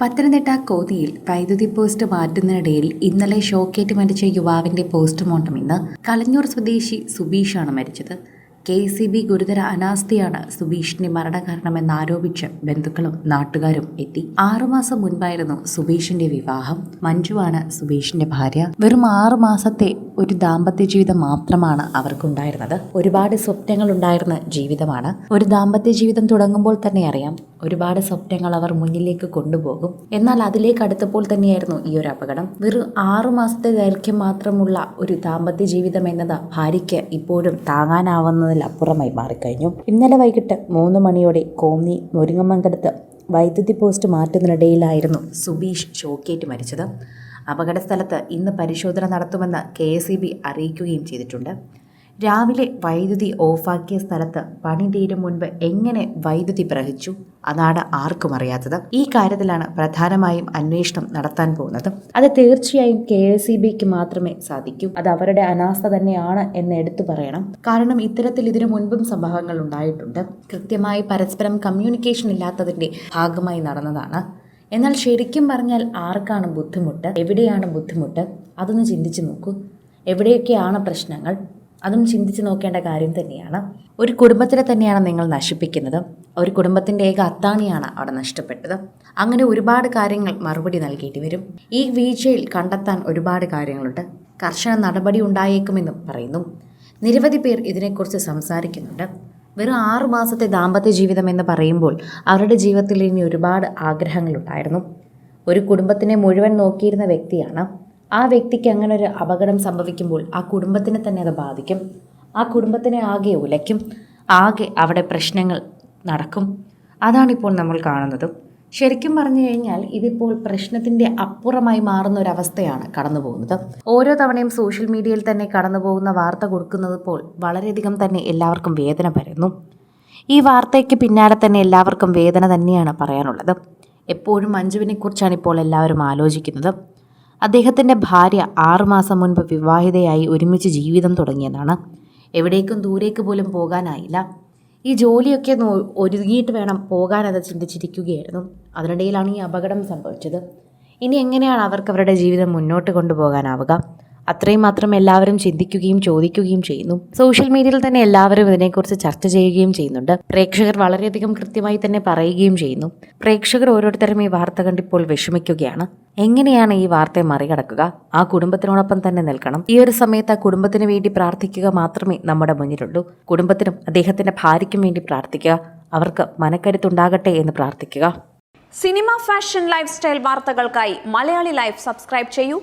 പത്തനംതിട്ട കോതിയിൽ വൈദ്യുതി പോസ്റ്റ് മാറ്റുന്നതിനിടയിൽ ഇന്നലെ ഷോക്കേറ്റ് മരിച്ച യുവാവിന്റെ പോസ്റ്റ്മോർട്ടം ഇന്ന് കലഞ്ഞൂർ സ്വദേശി സുബീഷാണ് മരിച്ചത്. കെ സി ബി ഗുരുതര അനാസ്ഥയാണ് സുബീഷിന്റെ മരണകാരണമെന്ന് ആരോപിച്ച് ബന്ധുക്കളും നാട്ടുകാരും എത്തി. ആറുമാസം മുൻപായിരുന്നു സുബീഷിന്റെ വിവാഹം. മഞ്ജുവാണ് സുബീഷിന്റെ ഭാര്യ. വെറും ആറു മാസത്തെ ഒരു ദാമ്പത്യ ജീവിതം മാത്രമാണ് അവർക്കുണ്ടായിരുന്നത്. ഒരുപാട് സ്വപ്നങ്ങൾ ഉണ്ടായിരുന്ന ജീവിതമാണ്. ഒരു ദാമ്പത്യ ജീവിതം തുടങ്ങുമ്പോൾ തന്നെ അറിയാം ഒരുപാട് സ്വപ്നങ്ങൾ അവർ മുന്നിലേക്ക് കൊണ്ടുപോകും. എന്നാൽ അതിലേക്ക് അടുത്തപ്പോൾ തന്നെയായിരുന്നു ഈ ഒരു അപകടം. വെറും ആറു മാസത്തെ ദൈർഘ്യം മാത്രമുള്ള ഒരു ദാമ്പത്യ ജീവിതം എന്നത് ഭാര്യയ്ക്ക് ഇപ്പോഴും താങ്ങാനാവുന്നതിലപ്പുറമായി മാറിക്കഴിഞ്ഞു. ഇന്നലെ വൈകിട്ട് മൂന്ന് മണിയോടെ കോന്നി മുരിങ്ങമംഗലത്ത് വൈദ്യുതി പോസ്റ്റ് മാറ്റുന്നതിനിടയിലായിരുന്നു സുബീഷ് ഷോക്കേറ്റ് മരിച്ചത്. അപകടസ്ഥലത്ത് ഇന്ന് പരിശോധന നടത്തുമെന്ന് കെ അറിയിക്കുകയും ചെയ്തിട്ടുണ്ട്. രാവിലെ വൈദ്യുതി ഓഫാക്കിയ സ്ഥലത്ത് പണി തീരും മുൻപ് എങ്ങനെ വൈദ്യുതി പ്രവഹിച്ചു? അതാണ് ആർക്കും അറിയാത്തത്. ഈ കാര്യത്തിലാണ് പ്രധാനമായും അന്വേഷണം നടത്താൻ പോകുന്നത്. അത് തീർച്ചയായും കെ എസ് ഇ ബിക്ക് മാത്രമേ സാധിക്കൂ. അത് അവരുടെ അനാസ്ഥ തന്നെയാണ് എന്ന് എടുത്തു പറയണം. കാരണം ഇത്തരത്തിൽ ഇതിനു മുൻപും സംഭവങ്ങൾ ഉണ്ടായിട്ടുണ്ട്. കൃത്യമായി പരസ്പരം കമ്മ്യൂണിക്കേഷൻ ഇല്ലാത്തതിന്റെ ഭാഗമായി നടന്നതാണ്. എന്നാൽ ശരിക്കും പറഞ്ഞാൽ ആർക്കാണ് ബുദ്ധിമുട്ട്? എവിടെയാണ് ബുദ്ധിമുട്ട്? അതൊന്ന് ചിന്തിച്ചു നോക്കൂ. എവിടെയൊക്കെയാണ് പ്രശ്നങ്ങൾ? അതും ചിന്തിച്ച് നോക്കേണ്ട കാര്യം തന്നെയാണ്. ഒരു കുടുംബത്തിനെ തന്നെയാണ് നിങ്ങൾ നശിപ്പിക്കുന്നത്. ഒരു കുടുംബത്തിന്റെ ഏക അത്താണിയാണ് അവിടെ നഷ്ടപ്പെട്ടത്. അങ്ങനെ ഒരുപാട് കാര്യങ്ങൾ മറുപടി നൽകേണ്ടി വരും. ഈ വീഴ്ചയിൽ കണ്ടെത്താൻ ഒരുപാട് കാര്യങ്ങളുണ്ട്. കർശന നടപടി ഉണ്ടായേക്കുമെന്നും പറയുന്നു. നിരവധി പേർ ഇതിനെക്കുറിച്ച് സംസാരിക്കുന്നുണ്ട്. വെറും ആറു മാസത്തെ ദാമ്പത്യ ജീവിതം എന്ന് പറയുമ്പോൾ അവരുടെ ജീവിതത്തിൽ ഇനി ഒരുപാട് ആഗ്രഹങ്ങളുണ്ടായിരുന്നു. ഒരു കുടുംബത്തിനെ മുഴുവൻ നോക്കിയിരുന്ന വ്യക്തിയാണ് ആ വ്യക്തിക്ക് അങ്ങനെ ഒരു അപകടം സംഭവിക്കുമ്പോൾ ആ കുടുംബത്തിനെ തന്നെ അത് ബാധിക്കും. ആ കുടുംബത്തിനെ ആകെ ഉലയ്ക്കും. ആകെ അവിടെ പ്രശ്നങ്ങൾ നടക്കും. അതാണിപ്പോൾ നമ്മൾ കാണുന്നത്. ശരിക്കും പറഞ്ഞു കഴിഞ്ഞാൽ ഇതിപ്പോൾ പ്രശ്നത്തിന്റെ അപ്പുറമായി മാറുന്ന ഒരു അവസ്ഥയാണ് കടന്നു പോകുന്നത് ഓരോ തവണയും സോഷ്യൽ മീഡിയയിൽ തന്നെ കടന്നു പോകുന്ന വാർത്ത കൊടുക്കുന്നത് ഇപ്പോൾ വളരെയധികം തന്നെ എല്ലാവർക്കും വേദന പരന്നു. ഈ വാർത്തയ്ക്ക് പിന്നാലെ തന്നെ എല്ലാവർക്കും വേദന തന്നെയാണ് പറയാനുള്ളത്. എപ്പോഴും മഞ്ജുവിനെക്കുറിച്ചാണ് ഇപ്പോൾ എല്ലാവരും ആലോചിക്കുന്നത്. അദ്ദേഹത്തിന്റെ ഭാര്യ ആറുമാസം മുൻപ് വിവാഹിതയായി ഒരുമിച്ച് ജീവിതം തുടങ്ങിയതാണ്. എവിടേക്കും ദൂരേക്ക് പോലും പോകാനായില്ല. ഈ ജോലിയൊക്കെ ഒരുങ്ങിയിട്ട് വേണം പോകാനത് ചിന്തിച്ചിരിക്കുകയായിരുന്നു. അതിനിടയിലാണ് ഈ അപകടം സംഭവിച്ചത്. ഇനി എങ്ങനെയാണ് അവർക്ക് അവരുടെ ജീവിതം മുന്നോട്ട് കൊണ്ടുപോകാനാവുക? അത്രയും മാത്രം എല്ലാവരും ചിന്തിക്കുകയും ചോദിക്കുകയും ചെയ്യുന്നു. സോഷ്യൽ മീഡിയയിൽ തന്നെ എല്ലാവരും ഇതിനെക്കുറിച്ച് ചർച്ച ചെയ്യുകയും ചെയ്യുന്നുണ്ട്. പ്രേക്ഷകർ വളരെയധികം കൃത്യമായി തന്നെ പറയുകയും ചെയ്യുന്നു. പ്രേക്ഷകർ ഓരോരുത്തരും ഈ വാർത്ത കണ്ടിപ്പോൾ വിഷമിക്കുകയാണ്. എങ്ങനെയാണ് ഈ വാർത്തയെ മറികടക്കുക? ആ കുടുംബത്തിനോടൊപ്പം തന്നെ നിൽക്കണം. ഈ ഒരു സമയത്ത് ആ കുടുംബത്തിന് വേണ്ടി പ്രാർത്ഥിക്കുക മാത്രമേ നമ്മുടെ മുന്നിലുള്ളൂ. കുടുംബത്തിനും അദ്ദേഹത്തിന്റെ ഭാര്യയ്ക്കും വേണ്ടി പ്രാർത്ഥിക്കുക. അവർക്ക് മനക്കരുത്തുണ്ടാകട്ടെ എന്ന് പ്രാർത്ഥിക്കുക. സിനിമ ഫാഷൻ ലൈഫ് സ്റ്റൈൽ വാർത്തകൾക്കായി മലയാളി ലൈഫ് സബ്സ്ക്രൈബ് ചെയ്യൂ.